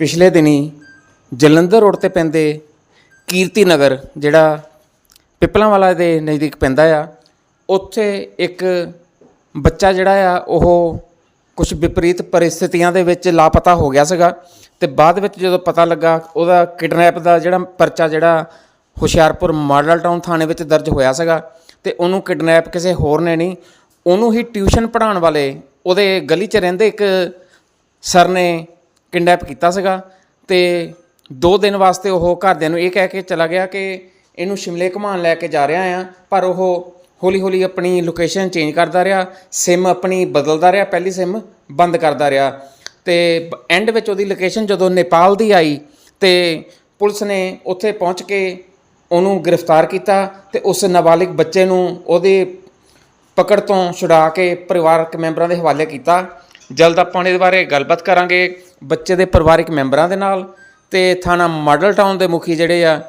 ਪਿਛਲੇ ਦਿਨੀ ਜਲੰਧਰ ਰੋਡ ਤੇ ਪੈਂਦੇ ਕੀਰਤੀ ਨਗਰ, ਜਿਹੜਾ ਪਿਪਲਾਂ ਵਾਲਾ ਦੇ ਨਜ਼ਦੀਕ ਪੈਂਦਾ ਆ, ਉੱਥੇ ਇੱਕ ਬੱਚਾ ਜਿਹੜਾ ਆ, ਉਹ ਕੁਝ ਵਿਪਰੀਤ ਪਰਿਸਥਿਤੀਆਂ ਦੇ ਵਿੱਚ ਲਾਪਤਾ ਹੋ ਗਿਆ ਸੀਗਾ ਤੇ ਬਾਅਦ ਵਿੱਚ ਜਦੋਂ ਪਤਾ ਲੱਗਾ, ਉਹਦਾ ਕਿਡਨੈਪ ਦਾ ਜਿਹੜਾ ਪਰਚਾ ਜਿਹੜਾ ਹੁਸ਼ਿਆਰਪੁਰ ਮਾਡਲ ਟਾਊਨ ਥਾਣੇ ਵਿੱਚ ਦਰਜ ਹੋਇਆ ਸੀਗਾ ਤੇ ਉਹਨੂੰ ਕਿਡਨੈਪ ਕਿਸੇ ਹੋਰ ਨੇ ਨਹੀਂ, ਉਹਨੂੰ ਹੀ ਟਿਊਸ਼ਨ ਪੜ੍ਹਾਉਣ ਵਾਲੇ ਉਹਦੇ ਗਲੀ 'ਚ ਰਹਿੰਦੇ ਇੱਕ ਸਰ ਨੇ ਕਿਡਨੈਪ ਕੀਤਾ ਸੀਗਾ ਤੇ 2 ਦਿਨ ਵਾਸਤੇ ਉਹ ਘਰਦਿਆਂ ਨੂੰ ਇਹ ਕਹਿ ਕੇ ਚਲਾ ਗਿਆ ਕਿ ਇਹਨੂੰ ਸ਼ਿਮਲੇ ਘੁਮਾਉਣ ਲੈ ਕੇ ਜਾ ਰਿਹਾ ਆ, ਪਰ ਉਹ ਹੌਲੀ ਹੌਲੀ ਆਪਣੀ ਲੋਕੇਸ਼ਨ ਚੇਂਜ ਕਰਦਾ ਰਿਹਾ ਸਿਮ ਆਪਣੀ ਬਦਲਦਾ ਰਿਹਾ, ਪਹਿਲੀ ਸਿਮ ਬੰਦ ਕਰਦਾ ਰਿਹਾ ਤੇ ਐਂਡ ਵਿੱਚ ਉਹਦੀ ਲੋਕੇਸ਼ਨ ਜਦੋਂ ਨੇਪਾਲ ਦੀ ਆਈ ਤੇ ਪੁਲਿਸ ਨੇ ਉੱਥੇ ਪਹੁੰਚ ਕੇ ਉਹਨੂੰ ਗ੍ਰਿਫਤਾਰ ਕੀਤਾ ਤੇ ਉਸ ਨਾਬਾਲਿਗ ਬੱਚੇ ਨੂੰ ਉਹਦੇ ਪਕੜ ਤੋਂ ਛੁਡਾ ਕੇ ਪਰਿਵਾਰਕ ਮੈਂਬਰਾਂ ਦੇ ਹਵਾਲੇ ਕੀਤਾ। ਜਲਦ ਆਪਾਂ ਇਹਦੇ ਬਾਰੇ ਗੱਲਬਾਤ ਕਰਾਂਗੇ। ਬੱਚੇ ਦੇ ਪਰਿਵਾਰਕ ਮੈਂਬਰਾਂ ਦੇ ਨਾਲ ਤੇ ਥਾਣਾ ਮਾਡਲ ਟਾਊਨ ਦੇ ਮੁਖੀ ਜਿਹੜੇ ਆ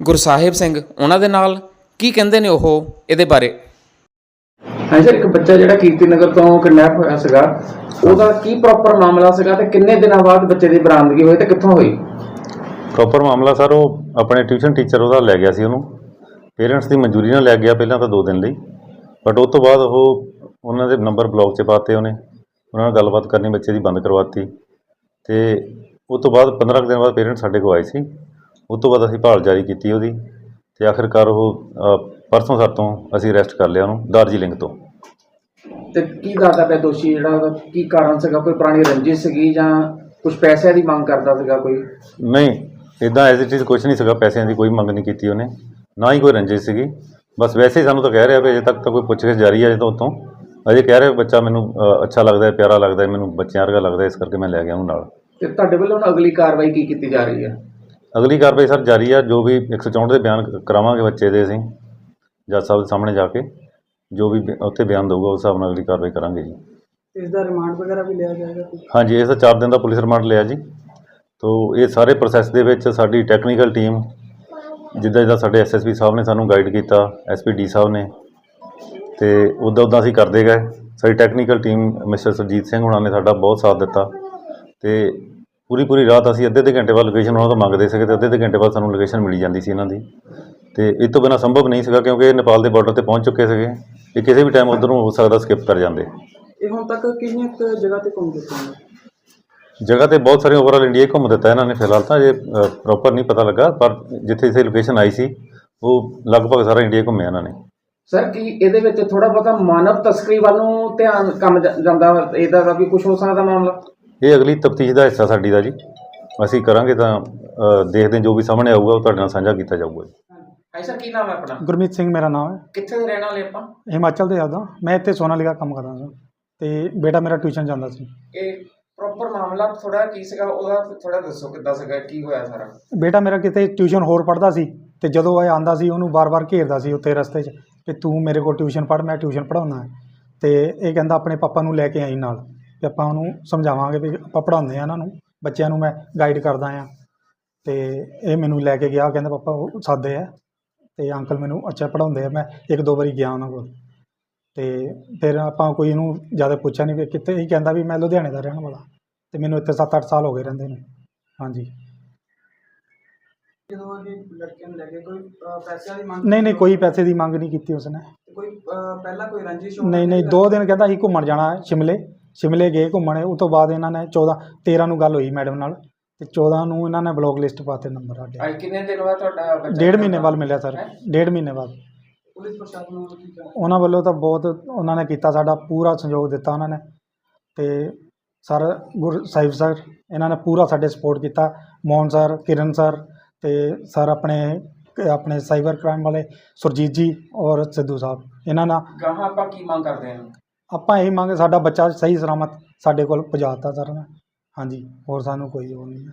ਗੁਰਸਾਹਿਬ ਸਿੰਘ ਉਹਨਾਂ ਦੇ ਨਾਲ। ਕੀ ਕਹਿੰਦੇ ਨੇ ਉਹ ਇਹਦੇ ਬਾਰੇ? ਹਾਂ ਸਰ ਇੱਕ ਬੱਚਾ ਜਿਹੜਾ ਕੀਰਤੀ ਨਗਰ ਤੋਂ ਕਿਡਨੈਪ ਹੋਇਆ ਸੀਗਾ ਉਹਦਾ ਕੀ ਪ੍ਰੋਪਰ ਮਾਮਲਾ ਸੀਗਾ ਤੇ ਕਿੰਨੇ ਦਿਨਾਂ ਬਾਅਦ ਬੱਚੇ ਦੀ ਬਰਾਮਦਗੀ ਹੋਈ ਤੇ ਕਿੱਥੋਂ ਹੋਈ? ਪ੍ਰੋਪਰ ਮਾਮਲਾ ਸਰ ਉਹ ਆਪਣੇ ਟਿਊਸ਼ਨ ਟੀਚਰ ਉਹਦਾ ਲੈ ਗਿਆ ਸੀ ਉਹਨੂੰ। ਪੇਰੈਂਟਸ ਦੀ ਮਨਜ਼ੂਰੀ ਨਾਲ ਲੈ ਗਿਆ ਪਹਿਲਾਂ ਤਾਂ 2 ਦਿਨ ਲਈ। ਬਟ ਉਸ ਤੋਂ ਬਾਅਦ ਉਹ ਉਹਨਾਂ ਦੇ ਨੰਬਰ ਬਲੌਕ 'ਚ ਪਾਤੇ ਉਹਨੇ। ਉਹਨਾਂ ਨਾਲ ਗੱਲਬਾਤ ਕਰਨੀ ਬੱਚੇ ਦੀ ਬੰਦ ਕਰਵਾਤੀ ਤੇ ਉਸ ਤੋਂ ਬਾਅਦ 15 ਕੁ ਦਿਨ ਬਾਅਦ ਪੇਰੈਂਟਸ ਸਾਡੇ ਕੋਲ ਆਏ ਸੀ। ਉਸ ਤੋਂ ਬਾਅਦ ਅਸੀਂ ਭਾਲ ਜਾਰੀ ਕੀਤੀ ਉਹਦੀ ਤੇ ਆਖਿਰਕਾਰ ਉਹ ਪਰਸੋਂ ਸਰ ਤੋਂ ਅਸੀਂ ਅਰੈਸਟ ਕਰ ਲਿਆ ਉਹਨੂੰ ਦਾਰਜੀਲਿੰਗ ਤੋਂ। ਤੇ ਕੀ ਦੱਸਦਾ ਪਿਆ ਦੋਸ਼ੀ ਜਿਹੜਾ ਉਹਦਾ? ਕੀ ਕਾਰਨ ਸੀਗਾ? ਕੋਈ ਪੁਰਾਣੀ ਰੰਜਿਸ਼ ਸੀਗੀ ਜਾਂ ਕੁਝ ਪੈਸਿਆਂ ਦੀ ਮੰਗ ਕਰਦਾ ਸੀਗਾ ਕੋਈ? ਨਹੀਂ ਇਦਾਂ ਐਜ਼ ਇਟ ਇਜ਼ ਕੁਝ ਨਹੀਂ ਸੀਗਾ ਪੈਸਿਆਂ ਦੀ ਕੋਈ ਮੰਗ ਨਹੀਂ ਕੀਤੀ ਉਹਨੇ। ਨਾ ਹੀ ਕੋਈ ਰੰਜਿਸ਼ ਸੀਗੀ। ਬਸ ਵੈਸੇ ਹੀ ਸਾਨੂੰ ਤਾਂ ਕਹਿ ਰਿਹਾ ਵੀ ਅਜੇ ਤੱਕ ਤਾਂ ਕੋਈ ਪੁੱਛਗਿੱਛ ਜਾਰੀ ਹੈ ਜਦੋਂ ਤੋਂ ਅਜੇ ਕਹਿ ਰਿਹਾ ਬੱਚਾ ਮੈਨੂੰ ਅ, ਅੱਛਾ ਲੱਗਦਾ ਹੈ ਪਿਆਰਾ ਲੱਗਦਾ ਹੈ ਮੈਨੂੰ ਬੱਚਿਆਂ ਵਰਗਾ ਲੱਗਦਾ ਹੈ ਇਸ ਕਰਕੇ ਮੈਂ ਲੈ ਗਿਆ ਉਹਨੂੰ ਨਾਲ। ਤੇ ਤੁਹਾਡੇ ਵੱਲੋਂ ਹੁਣ ਅਗਲੀ ਕਾਰਵਾਈ ਕੀ ਕੀਤੀ ਜਾ ਰਹੀ ਹੈ? ਅਗਲੀ ਕਾਰਵਾਈ ਸਰ ਜਾਰੀ ਆ ਜੋ ਵੀ 164 ਦੇ ਬਿਆਨ ਕ- ਕਰਾਵਾਂਗੇ ਬੱਚੇ ਦੇ ਅਸੀਂ ਜੱਜ ਸਾਹਿਬ ਦੇ ਸਾਹਮਣੇ ਜਾ ਕੇ। ਜੋ ਵੀ ਬਿ- ਉੱਥੇ ਬਿਆਨ ਦਊਗਾ ਉਸ ਹਿਸਾਬ ਨਾਲ ਅਗਲੀ ਕਾਰਵਾਈ ਕਰਾਂਗੇ ਜੀ। ਇਸ ਦਾ ਰਿਮਾਂਡ ਵਗੈਰਾ ਵੀ ਲਿਆ ਜਾਏਗਾ? ਹਾਂਜੀ ਇਸ ਦਾ 4 ਦਿਨ ਦਾ ਪੁਲਿਸ ਰਿਮਾਂਡ ਲਿਆ ਜੀ। ਤੋ ਇਹ ਸਾਰੇ ਪ੍ਰੋਸੈਸ ਦੇ ਵਿੱਚ ਸਾਡੀ ਟੈਕਨੀਕਲ ਟੀਮ ਜਿੱਦਾਂ ਜਿੱਦਾਂ ਸਾਡੇ ਐਸਐਸਪੀ ਸਾਹਿਬ ਨੇ ਸਾਨੂੰ ਗਾਈਡ ਕੀਤਾ ਐਸਪੀਡੀ ਸਾਹਿਬ ਨੇ ਤੇ ਉੱਦਾਂ ਉੱਦਾਂ ਅਸੀਂ ਕਰਦੇ ਗਏ। ਸਾਡੀ technical team mister Surjit Singh ਹੁਣਾਂ ਨੇ ਸਾਡਾ ਬਹੁਤ ਸਾਥ ਦਿੱਤਾ ਤੇ ਪੂਰੀ ਪੂਰੀ ਰਾਤ ਅਸੀਂ ਅੱਧੇ ਅੱਧੇ ਘੰਟੇ ਬਾਅਦ ਲੋਕੇਸ਼ਨ ਉਹਨਾਂ ਤੋਂ ਮੰਗਦੇ ਸੀਗੇ ਤੇ ਅੱਧੇ ਅੱਧੇ ਘੰਟੇ ਬਾਅਦ ਸਾਨੂੰ ਲੋਕੇਸ਼ਨ ਮਿਲੀ ਜਾਂਦੀ ਸੀ ਇਹਨਾਂ ਦੀ। ਤੇ ਇਹ ਤੋਂ ਬਿਨਾਂ ਸੰਭਵ ਨਹੀਂ ਸੀਗਾ ਕਿਉਂਕਿ ਇਹ ਨੇਪਾਲ ਦੇ ਬਾਰਡਰ ਤੇ ਪਹੁੰਚ ਚੁੱਕੇ ਸੀਗੇ। ਇਹ ਕਿਸੇ ਵੀ ਟਾਈਮ ਉਧਰੋਂ ਹੋ ਸਕਦਾ ਸਕਿਪ ਕਰ ਜਾਂਦੇ। ਇਹ ਹੁਣ ਤੱਕ ਕਿੰਨੀਆਂ ਕੁ ਜਗ੍ਹਾ ਤੇ ਘੁੰਮ ਚੁੱਕੇ ਨੇ ਜਗ੍ਹਾ ਤੇ ਬਹੁਤ ਸਾਰੇ ਓਵਰਆਲ ਇੰਡੀਆ ਘੁੰਮ ਦਿੱਤਾ ਇਹਨਾਂ ਨੇ ਫਿਲਹਾਲ ਤਾਂ ਇਹ ਪ੍ਰੋਪਰ ਨਹੀਂ ਪਤਾ ਲੱਗਾ ਪਰ ਜਿੱਥੇ ਜਿੱਥੇ ਲੋਕੇਸ਼ਨ ਆਈ ਸੀ ਉਹ ਲਗਭਗ ਸਾਰਾ ਇੰਡੀਆ ਘੁੰਮਿਆ ਇਹਨਾਂ ਨੇ। ਸਰ ਕੀ ਇਹਦੇ ਵਿੱਚ ਥੋੜਾ ਬਹੁਤਾ ਮਾਨਵ ਤਸਕਰੀ ਵੱਲ ਨੂੰ ਧਿਆਨ ਕੰਮ ਜਾ- ਜਾਂਦਾ ਵਾ? ਇਹਦਾ ਦਾ ਵੀ ਕੁਝ ਹੋ ਸਕਦਾ ਮਾਮਲਾ? ਇਹ ਅਗਲੀ ਤਫਤੀਸ਼ ਦਾ ਹਿੱਸਾ ਸਾਡੀ ਦਾ ਜੀ। ਅਸੀਂ ਕਰਾਂਗੇ ਤਾਂ ਅ, ਦੇਖਦੇ ਹਾਂ ਜੋ ਵੀ ਸਾਹਮਣੇ ਆਊਗਾ ਉਹ ਤੁਹਾਡੇ ਨਾਲ ਸਾਂਝਾ ਕੀਤਾ ਜਾਊਗਾ ਜੀ। ਹਾਂ ਸਰ ਕੀ ਨਾਮ ਹੈ ਆਪਣਾ? ਗੁਰਮੀਤ ਸਿੰਘ ਮੇਰਾ ਨਾਮ ਹੈ। ਕਿੱਥੇ ਦੇ ਰਹਿਣ ਵਾਲੇ ਆਪਾਂ? ਹਿਮਾਚਲ ਦੇ ਆਦਾ ਮੈਂ ਇੱਥੇ ਸੋਨਾਲੀਗਾ ਕੰਮ ਕਰਦਾ ਸੀ ਤੇ ਬੇਟਾ ਮੇਰਾ ਟਿਊਸ਼ਨ ਜਾਂਦਾ ਸੀ। ਇਹ ਪ੍ਰੋਪਰ ਮਾਮਲਾ ਥੋੜਾ ਕੀ ਸੀਗਾ? ਉਹਦਾ ਥੋੜਾ ਦੱਸੋ ਕਿੱਦਾਂ ਸੀਗਾ? ਕੀ ਹੋਇਆ ਸਾਰਾ? ਬੇਟਾ ਮੇਰਾ ਕਿਤੇ ਟਿਊਸ਼ਨ ਹੋਰ ਪੜ੍ਹਦਾ ਸੀ। ਤੇ ਜਦੋਂ ਇਹ ਆਂਦਾ ਸੀ ਉਹਨੂੰ ਬਾਰ-ਬਾਰ ਘੇਰਦਾ ਸੀ ਉੱਥੇ ਰਸਤੇ 'ਚ। ਕਿ ਤੂੰ ਮੇਰੇ ਕੋਲ ਟਿਊਸ਼ਨ ਪੜ੍ਹ, ਮੈਂ ਟਿਊਸ਼ਨ ਪੜ੍ਹਾਉਣਾ ਹੈ। ਤੇ ਇਹ ਕਹਿੰਦਾ ਆਪਣੇ ਪਾਪਾ ਨੂੰ ਲੈ ਕੇ ਆਈ ਨਾਲ ਤੇ ਆਪਾਂ ਉਹਨੂੰ ਸਮਝਾਵਾਂਗੇ ਵੀ ਆਪਾਂ ਪੜ੍ਹਾਉਂਦੇ ਆ ਇਹਨਾਂ ਨੂੰ, ਬੱਚਿਆਂ ਨੂੰ ਮੈਂ ਗਾਈਡ ਕਰਦਾ ਆ ਤੇ ਇਹ ਮੈਨੂੰ ਲੈ ਕੇ ਗਿਆ ਕਹਿੰਦਾ ਪਾਪਾ ਉਹ ਸਾਦੇ ਆ ਤੇ ਅੰਕਲ ਮੈਨੂੰ ਅੱਛਾ ਪੜ੍ਹਾਉਂਦੇ ਆ, ਮੈਂ ਇੱਕ ਦੋ ਵਾਰੀ ਗਿਆ ਉਹਨਾਂ ਕੋਲ। ਤੇ ਫਿਰ ਆਪਾਂ ਕੋਈ ਇਹਨੂੰ ਜ਼ਿਆਦਾ ਪੁੱਛਿਆ ਨਹੀਂ ਵੀ ਕਿੱਥੇ, ਇਹ ਕਹਿੰਦਾ ਵੀ ਮੈਂ ਲੁਧਿਆਣੇ ਦਾ ਰਹਿਣ ਵਾਲਾ। ਤੇ ਮੈਨੂੰ ਇੱਥੇ 7-8 ਸਾਲ ਹੋ ਗਏ ਰਹਿੰਦੇ ਨੂੰ। ਹਾਂਜੀ। ਜਦੋਂ ਇਹ ਲੜਕਿਆਂ ਨੂੰ ਲੈ ਕੇ ਕੋਈ ਅਹ, ਪੈਸਿਆਂ ਦੀ ਮੰਗ ਨਹੀਂ ਨਹੀਂ ਕੋਈ ਪੈਸੇ ਦੀ ਮੰਗ ਨਹੀਂ ਕੀਤੀ ਉਸਨੇ। ਕੋਈ ਪਹਿਲਾਂ ਕੋਈ ਰੰਜਿਸ਼ ਨਹੀਂ ਨਹੀਂ ਦੋ ਦਿਨ ਕਹਿੰਦਾ ਸੀ ਘੁੰਮਣ ਜਾਣਾ ਹੈ ਸ਼ਿਮਲੇ। ਸ਼ਿਮਲੇ ਗਏ ਘੁੰਮਣ ਉਸ ਤੋਂ ਬਾਅਦ ਇਹਨਾਂ ਨੇ 14 13 ਨੂੰ ਗੱਲ ਹੋਈ ਮੈਡਮ ਨਾਲ ਤੇ 14 ਨੂੰ ਇਹਨਾਂ ਨੇ ਬਲੌਕ ਲਿਸਟ ਪਾਤੇ ਨੰਬਰ ਸਾਡੇ। ਅੱਜ ਕਿੰਨੇ ਦਿਨ ਬਾਅਦ ਤੁਹਾਡਾ ਬੱਚਾ ਡੇਢ ਮਹੀਨੇ ਬਾਅਦ ਮਿਲਿਆ ਸਰ ਡੇਢ ਮਹੀਨੇ ਬਾਅਦ। ਪੁਲਿਸ ਪ੍ਰਸ਼ਾਸਨ ਨੂੰ ਕੀ ਕਹਿਣਾ ਉਹਨਾਂ ਵੱਲੋਂ ਤਾਂ ਬਹੁਤ ਉਹਨਾਂ ਨੇ ਕੀਤਾ ਸਾਡਾ ਪੂਰਾ ਸਹਿਯੋਗ ਦਿੱਤਾ ਉਹਨਾਂ ਨੇ। ਤੇ ਸਰ ਗੁਰ ਸਾਹਿਬ ਸਰ ਇਹਨਾਂ ਨੇ ਪੂਰਾ ਸਾਡੇ ਸਪੋਰਟ ਕੀਤਾ। ਮੋਹਨ ਸਰ ਕਿਰਨ ਸਰ ਤੇ ਸਰ ਆਪਣੇ ਆਪਣੇ ਸਾਈਬਰ ਕ੍ਰਾਈਮ ਵਾਲੇ ਸੁਰਜੀਤ ਜੀ ਔਰ ਸਿੱਧੂ ਸਾਹਿਬ ਇਹਨਾਂ ਨਾਲ ਗਾਹਾਂ ਆਪਾਂ ਕੀ ਮੰਗ ਕਰਦੇ ਹਾਂ? ਆਪਾਂ ਇਹੀ ਮੰਗੇ ਸਾਡਾ ਬੱਚਾ ਸਹੀ ਸਲਾਮਤ ਸਾਡੇ ਕੋਲ ਪਹੁੰਚਾਤਾ ਸਰ ਹਾਂਜੀ ਹੋਰ ਸਾਨੂੰ ਕੋਈ ਉਹ ਨਹੀਂ ਹੈ।